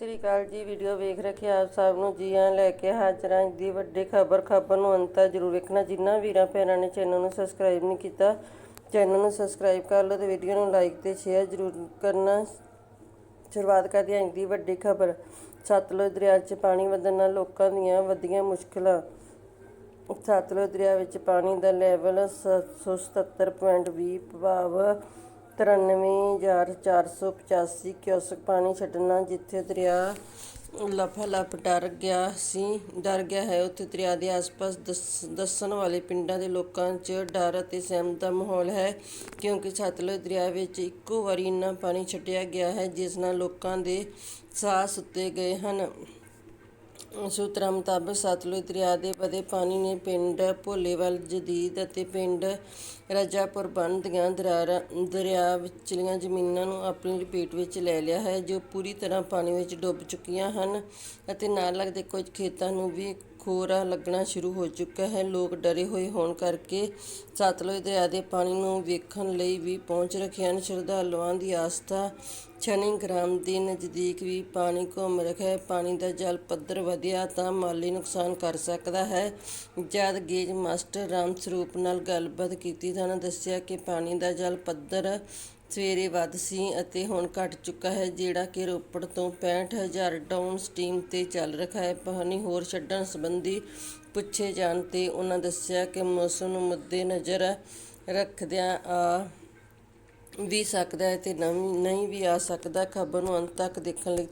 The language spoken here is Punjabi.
ਸ੍ਰੀ ਅਕਾਲ ਜੀ ਵੀਡੀਓ ਵੇਖ ਰੱਖੇ ਆਪ ਸਭ ਨੂੰ ਜੀ ਆਇਆਂ ਲੈ ਕੇ ਹਾਜ਼ਰ ਹਾਂ ਅੱਜ ਦੀ ਵੱਡੀ ਖਬਰ ਖਬਰ ਨੂੰ ਅੰਤ ਤੱਕ ਜ਼ਰੂਰ ਵੇਖਣਾ। ਜਿਨ੍ਹਾਂ ਵੀਰਾਂ ਭੈਣਾਂ ਨੇ ਚੈਨਲ ਨੂੰ ਸਬਸਕ੍ਰਾਈਬ ਨਹੀਂ ਕੀਤਾ ਚੈਨਲ ਨੂੰ ਸਬਸਕ੍ਰਾਈਬ ਕਰ ਲਓ ਤੇ ਵੀਡੀਓ ਨੂੰ ਲਾਈਕ ਤੇ ਸ਼ੇਅਰ ਜ਼ਰੂਰ ਕਰਨਾ। ਸ਼ੁਰੂਆਤ ਕਰਦੇ ਹਾਂ ਦੀ ਵੱਡੀ ਖਬਰ। ਸਤਲੁਜ ਦਰਿਆ 'ਚ ਪਾਣੀ ਵਧਣ ਨਾਲ ਲੋਕਾਂ ਦੀਆਂ ਵਧੀਆਂ ਮੁਸ਼ਕਲਾਂ। ਸਤਲੁਜ ਦਰਿਆ ਵਿੱਚ ਪਾਣੀ ਦਾ ਲੈਵਲ 777.20 ਭਾਵ 93485 ਕਿਊਸਕ ਪਾਣੀ ਛੱਡਣਾ, ਜਿੱਥੇ ਦਰਿਆ ਲਫਾਲਫ ਡਰ ਗਿਆ ਸੀ, ਡਰ ਗਿਆ ਹੈ। ਉੱਥੇ ਦਰਿਆ ਦੇ ਆਸ-ਪਾਸ ਦੱਸ- ਦੱਸਣ ਵਾਲੇ ਪਿੰਡਾਂ ਦੇ ਲੋਕਾਂ 'ਚ ਡਰ ਅਤੇ ਸਹਿਮ ਦਾ ਮਾਹੌਲ ਹੈ, ਕਿਉਂਕਿ ਸਤਲੁਜ ਦਰਿਆ ਵਿੱਚ ਇੱਕੋ ਵਾਰੀ ਇੰਨਾ ਪਾਣੀ ਛੱਡਿਆ ਗਿਆ ਹੈ, ਜਿਸ ਨਾਲ ਲੋਕਾਂ ਦੇ ਸਾਹ ਸੁੱਤੇ ਗਏ ਹਨ। ਸੂਤਰਾਂ ਮੁਤਾਬਕ ਸਤਲੁਜ ਦਰਿਆ ਦੇ ਵਧੇ ਪਾਣੀ ਨੇ ਪਿੰਡ ਭੋਲੇਵਾਲ, ਜਦੀਦ ਅਤੇ ਪਿੰਡ ਰਾਜਾਪੁਰ ਬੰਨ੍ਹ ਦੀਆਂ ਦਰਾਰਾਂ, ਦਰਿਆ ਵਿਚਲੀਆਂ ਜ਼ਮੀਨਾਂ ਨੂੰ ਆਪਣੀ ਲਪੇਟ ਵਿੱਚ ਲੈ ਲਿਆ ਹੈ, ਜੋ ਪੂਰੀ ਤਰ੍ਹਾਂ ਪਾਣੀ ਵਿੱਚ ਡੁੱਬ ਚੁੱਕੀਆਂ ਹਨ ਅਤੇ ਨਾਲ ਲੱਗਦੇ ਕੁਝ ਖੇਤਾਂ ਨੂੰ ਵੀ ਖੋਰਾ ਲੱਗਣਾ ਸ਼ੁਰੂ ਹੋ ਚੁੱਕਾ ਹੈ। ਲੋਕ ਡਰੇ ਹੋਏ ਹੋਣ ਕਰਕੇ ਸਤਲੁਜ ਦਰਿਆ ਦੇ ਪਾਣੀ ਨੂੰ ਵੇਖਣ ਲਈ ਵੀ ਪਹੁੰਚ ਰੱਖੇ ਹਨ। ਸ਼ਰਧਾਲੂਆਂ ਦੀ ਆਸਥਾ ਛਣੀ ਗ੍ਰਾਮ ਦੇ ਨਜ਼ਦੀਕ ਵੀ ਪਾਣੀ ਘੁੰਮ ਰਿਹਾ ਹੈ। ਪਾਣੀ ਦਾ ਜਲ ਪੱਧਰ ਵਧਿਆ ਤਾਂ ਮਾਲੀ ਨੁਕਸਾਨ ਕਰ ਸਕਦਾ ਹੈ। ਜਦ ਗੇਜ ਮਾਸਟਰ ਰਾਮ ਸਰੂਪ ਨਾਲ ਗੱਲਬਾਤ ਕੀਤੀ ਤਾਂ ਉਹਨਾਂ ਦੱਸਿਆ ਕਿ ਪਾਣੀ ਦਾ ਜਲ ਪੱਧਰ ਸਵੇਰੇ ਵੱਧ ਸੀ ਅਤੇ ਹੁਣ ਘਟ ਚੁੱਕਾ ਹੈ, ਜਿਹੜਾ ਕਿ ਰੋਪੜ ਤੋਂ 65000 ਡਾਊਨ ਸਟ੍ਰੀਮ ਤੇ ਚੱਲ ਰਿਹਾ ਹੈ। ਪਾਣੀ ਹੋਰ ਛੱਡਣ ਸੰਬੰਧੀ ਪੁੱਛੇ ਜਾਣ ਤੇ ਉਹਨਾਂ ਦੱਸਿਆ ਕਿ ਮੌਸਮ ਨੂੰ ਮੁੱਦੇ ਨਜ਼ਰ ਰੱਖਦਿਆਂ ਆ ਵੀ ਸਕਦਾ ਹੈ ਤੇ ਨਵੀਂ ਨਹੀਂ ਵੀ ਆ ਸਕਦਾ। ਖਬਰ ਨੂੰ ਅੰਤ ਤੱਕ ਦੇਖਣ ਲਈ